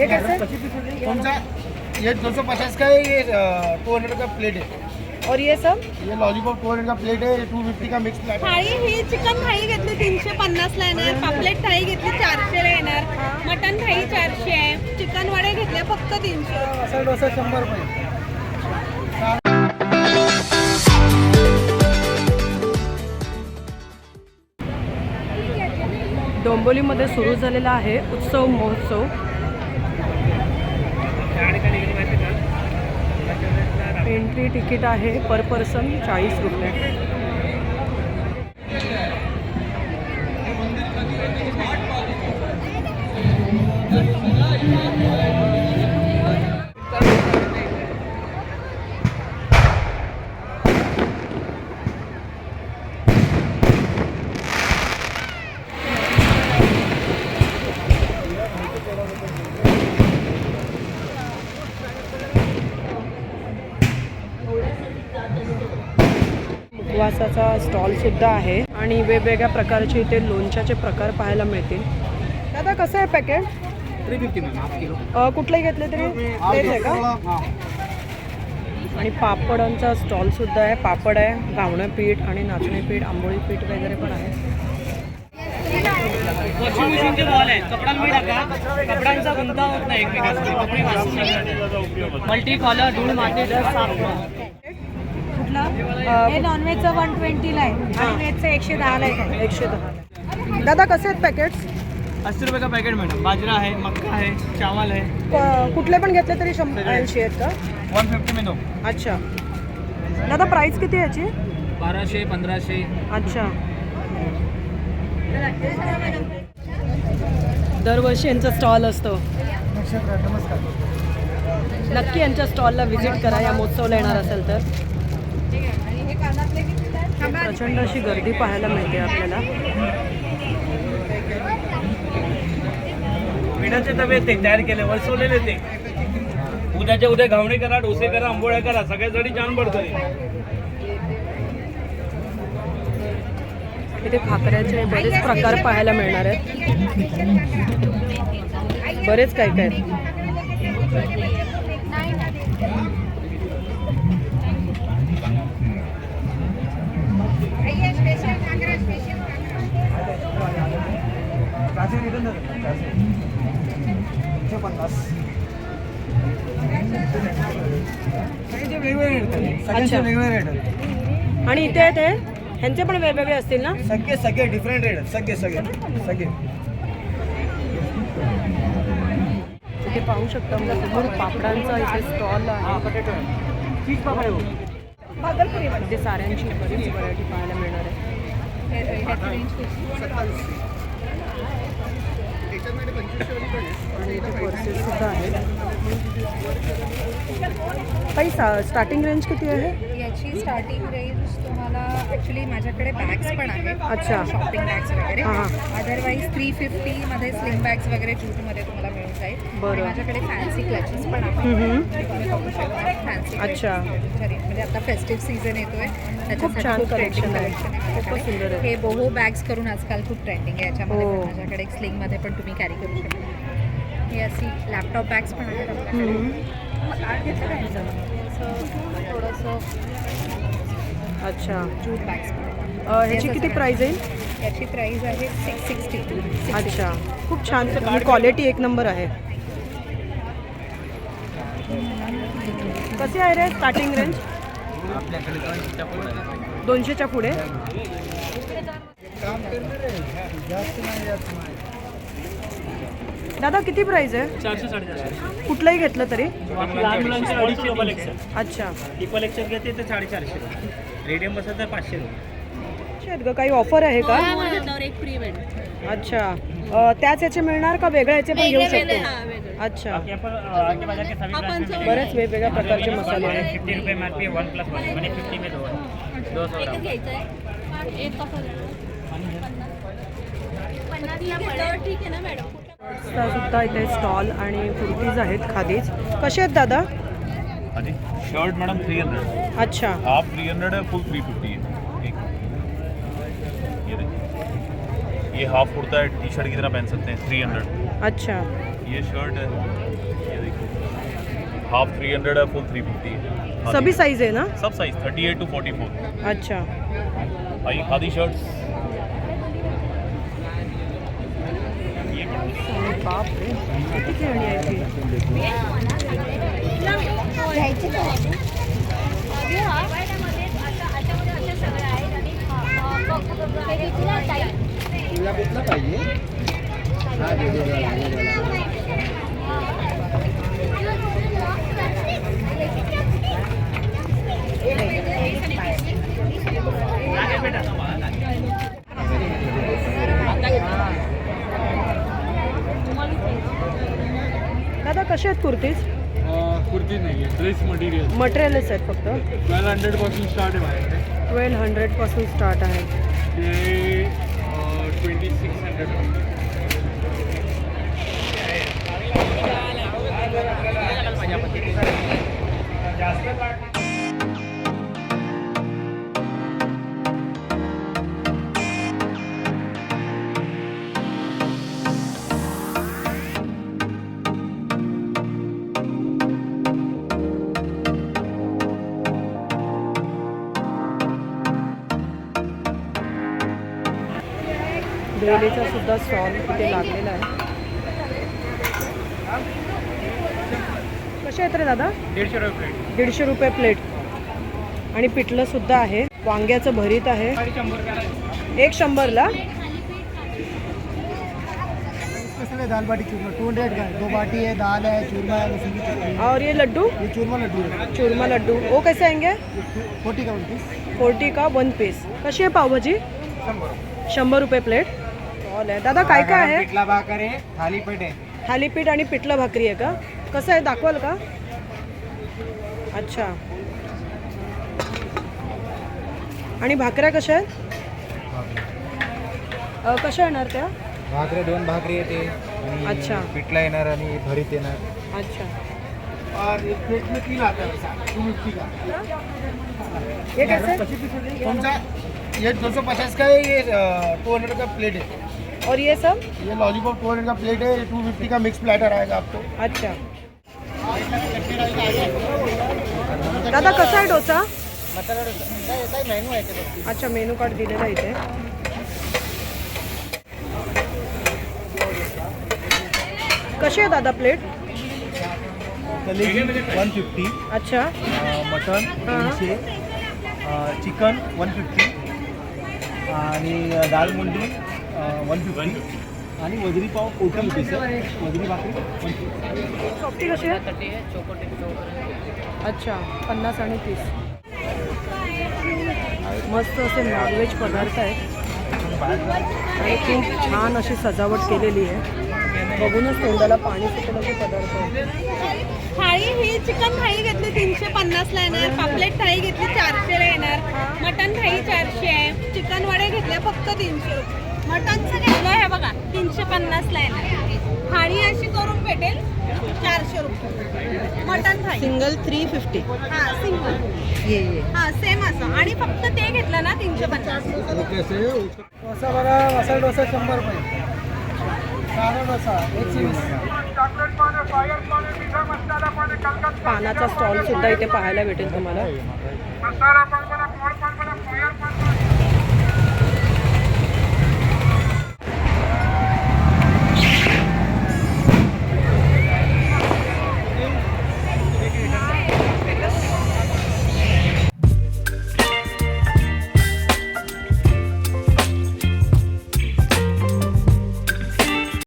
ये कैसे? कौन सा ये दो सौ पचास का है ये टू हंड्रेड का प्लेट है। और ये सब? ये लॉलीपॉप टू हंड्रेड का प्लेट है ये टू फिफ्टी का मिक्स प्लेट है। थाळी ही चिकन थाळी घेतली तीनशे पन्नासला येणार. पापलेट थाळी घेतली चारशेला येणार. मटन थाळी चारशे आहे. चिकन वडे घेतले फक्त तीनशे. मसाला डोसा शंभर रुपये. डोंबिवलीमध्ये सुरू झालेला आहे उत्सव महोत्सव. एंट्री तिकीट आहे पर पर्सन चाळीस रुपये. उपवासाचा स्टॉल सुद्धा आहे आणि वेगवेगळ्या प्रकारचे इथे लोणच्याचे प्रकार पाहायला मिळतील. दादा कसं आहे पॅकेट थ्री फिफ्टी मैम कुठलंही घेतले तरी? तेच आहे का? आणि पापडांचा स्टॉल सुद्धा आहे. पापड आहे घावणं पीठ आणि नाचणी पीठ आंबोळी पीठ वगैरे पण आहे. वॉशिंग मशीनचे बॉल आहे. कपडा मी टाका कपड्यांचा गुंता होत नाही कपडे मल्टी कॉलर धूळ माती डस्ट साफ हे नॉनव्हेजचं वन ट्वेंटीला आहे आणि व्हेजचं एकशे दहाला आहे. एकशे दहा. दादा कसे आहेत पॅकेट्स अस्सी रुपये का पैकेट मॅडम बाजरा आहे मक्का आहे चावल आहे. कुठले पण घेतले तरी शंभर ऐंशी आहेत का? वन फिफ्टी में दो अच्छा. दादा प्राईस किती आहे याची? बाराशे पंधराशे. अच्छा. दरवर्षी यांचा स्टॉल असतो. नमस्कार. नक्की यांच्या स्टॉलला व्हिजिट करा या महोत्सवला येणार असेल तर. प्रचंड अशी गर्दी पाहायला मिळते आपल्याला. पिठाचे डबे ते तयार केले वसवलेले ते. उद्याच्या उद्या घावणे करा डोसे करा आंबोळ्या करा सगळ्यासाठी जाण पडतंय इथे खाकऱ्याचे बरेच प्रकार पाहायला मिळणार आहेत. बरेच काय काय सगळ्यांचे अच्छा. वेगवेगळे रेट आहेत. आणि इथे ते ह्यांचे पण वेगवेगळे असतील ना? सगळे सगळे डिफरंट रेट आहेत. सगळे सगळे. सगळे. इथे पाहू शकता भरपूर पापडांचा इथे स्टॉल आहे. इथे साऱ्यांची बरीच व्हरायटी पाहायला मिळणार आहे. पैसा स्टार्टिंग रेंज किती आहे? याची स्टार्टिंग रेंज तुम्हाला ॲक्च्युली माझ्याकडे बॅग्स पण आहेत अच्छा. शॉपिंग बॅग्स वगैरे. अदरवाईज थ्री फिफ्टीमध्ये स्लिंग बॅग्स वगैरे जूटमध्ये तुम्हाला मिळून जाईल बरं. माझ्याकडे फॅन्सी क्लचेस पण आहेत तुम्ही बघू शकता फॅन्सी अच्छा. म्हणजे आता फेस्टिव्ह सीझन येतोय आहे. खूपच सुंदर. हे बोहो बॅग्स करून आजकाल खूप ट्रेंडिंग आहे याच्यामध्ये हो. पण माझ्याकडे एक स्लिंगमध्ये पण तुम्ही कॅरी करू शकता हे अशी लॅपटॉप बॅग्स पण आहेत असं थोडंसं अच्छा. जूट बॅग्स ह्याची किती प्राईज येईल याची प्राइस आहे सिक्स सिक्स्टी अच्छा. खूप छान. क्वालिटी एक नंबर आहे. कशी आहे रे स्टार्टिंग रेंज दोनशेच्या पुढे? दादा किती प्राइस आहे? चारशे साडेचारशे. कुठलंही घेतलं तरी? लहान मुलांचे अडीचशे अच्छा. ट्रिपल एक्सेल घेते तर साडेचारशे. रुपये रेडियम बसेल तर पाचशे रुपये. आहेत ग काही ऑफर आहे का? एक फ्री भेट अच्छा. अ, त्याच याचे मिळणार का वेगळ्या याचे पण घेऊ शकतो? अच्छा. बाकी आपण अ, आगे बाजार के सभी ब्रांच में बरेच वेगवेगळ्या प्रकारचे मसाले आहेत. फिफ्टी रुपये M R P one plus one fifty में दो है दो सौ ग्राम. ठीक आहे ना मॅडम? सुद्धा इथे स्टॉल आणि कुर्तीज आहेत खादीच. कसे आहेत दादा? शर्ट मैडम थ्री हंड्रेड अच्छा. हाफ थ्री हंड्रेड है फुल थ्री फिफ्टी है एक. ये देखिए ये हाफ कुर्ता है टी शर्ट की तरह पहन सकते हैं थ्री हंड्रेड अच्छा. ये शर्ट है. ये देखिए हाफ थ्री हंड्रेड है फुल थ्री फिफ्टी है. सभी साइज है ना? सब size thirty eight to forty four अच्छा. आई खादी शर्ट ये बड़ा बाप रे किती खेळणी आहे ती तुला कुठला पाहिजे हा वेगवेगळा दादा कसे आहेत कुर्तीज? कुर्ती नाही ड्रेस मटेरियल मटेरियलच आहेत फक्त. ट्वेल्व हंड्रेड पासून स्टार्ट आहे ट्वेल्व हंड्रेड पासून स्टार्ट आहे. ट्वेंटी सिक्स हंड्रेड भेलीचा सुद्धा स्टॉल तिथे लागलेला आहे. कसे आहेत रे दादा? दीडशे रुपये प्लेट दीडशे रुपये प्लेट आणि पिठलं सुद्धा आहे. वांग्याचं भरीत आहे. एक शंभरला? दाल बाटी चूरमा? टू हंड्रेड का दो बाटी है दाल है चूरमा है लहसुन की चटनी है और ये लड्डू? ये चूरमा लड्डू है चूरमा लड्डू. वो कैसे आएंगे फोर्टी का उनतीस फोर्टी का वन पीस. कशी आहे पावभाजी? शंभर. रुपये प्लेट स्टॉल आहे. दादा काय काय आहे? पिठला भाकर आहे थालीपीठ आहे. थालीपीठ आणि पिठलं भाकरी आहे का? कसं आहे? दाखवाल का? अच्छा. आणि भाकऱ्या कशा आहेत? अ, कशा येणार त्या? भाकरी दोन भाकरी येते. अच्छा. पिठला येणार आणि भरीत येणार. अच्छा. हे कसं आहे? सा ये दो सौ पचास का है ये टू हंड्रेड का प्लेट है और ये सब? ये लॉलीपॉप टू हंड्रेड का प्लेट है टू फिफ्टी का मिक्स प्लेटर आएगा आपको। अच्छा। दादा कसा आहे डोसा? अच्छा मेनू कार्ड दिलेला इथे. कशी आहे दादा प्लेट वन फिफ्टी अच्छा. मटन. तीनशे चिकन वन फिफ्टी आणि दाल मुंडी वन फिफ्टी आणि वजरी पाव फोर्टी रुपीज आहे वजरी भाकरी वन फिफ्टी सॉफ्टी कशी आहे? अच्छा पन्नास आणि तीस. मस्त असे नॉनव्हेज पदार्थ आहेत. आणि खूप छान अशी सजावट केलेली आहे. बघूनच तोंडाला पाणी सुटेल असे पदार्थ. आहेत थाळी ही चिकन थाळी घेतली तीनशे पन्नासला येणार. पापलेट थाळी घेतली चारशेला येणार. मटन थाळी चारशे आहे. चिकन वडे घेतले फक्त तीनशे रुपये. मटनचं घेतलं हे बघा तीनशे पन्नासला येणार. थाळी अशी करून भेटेल चारशे रुपये. मटन थाळी. सिंगल थ्री फिफ्टी हा सिंगल. ये ये. हा सेम असं. आणि फक्त ते घेतलं ना तीनशे पन्नास डोसा बघा मसाला डोसा शंभर रुपये. साधा डोसा एकशे वीस पानाचा स्टॉल सुद्धा इथे पाहायला भेटेल तुम्हाला.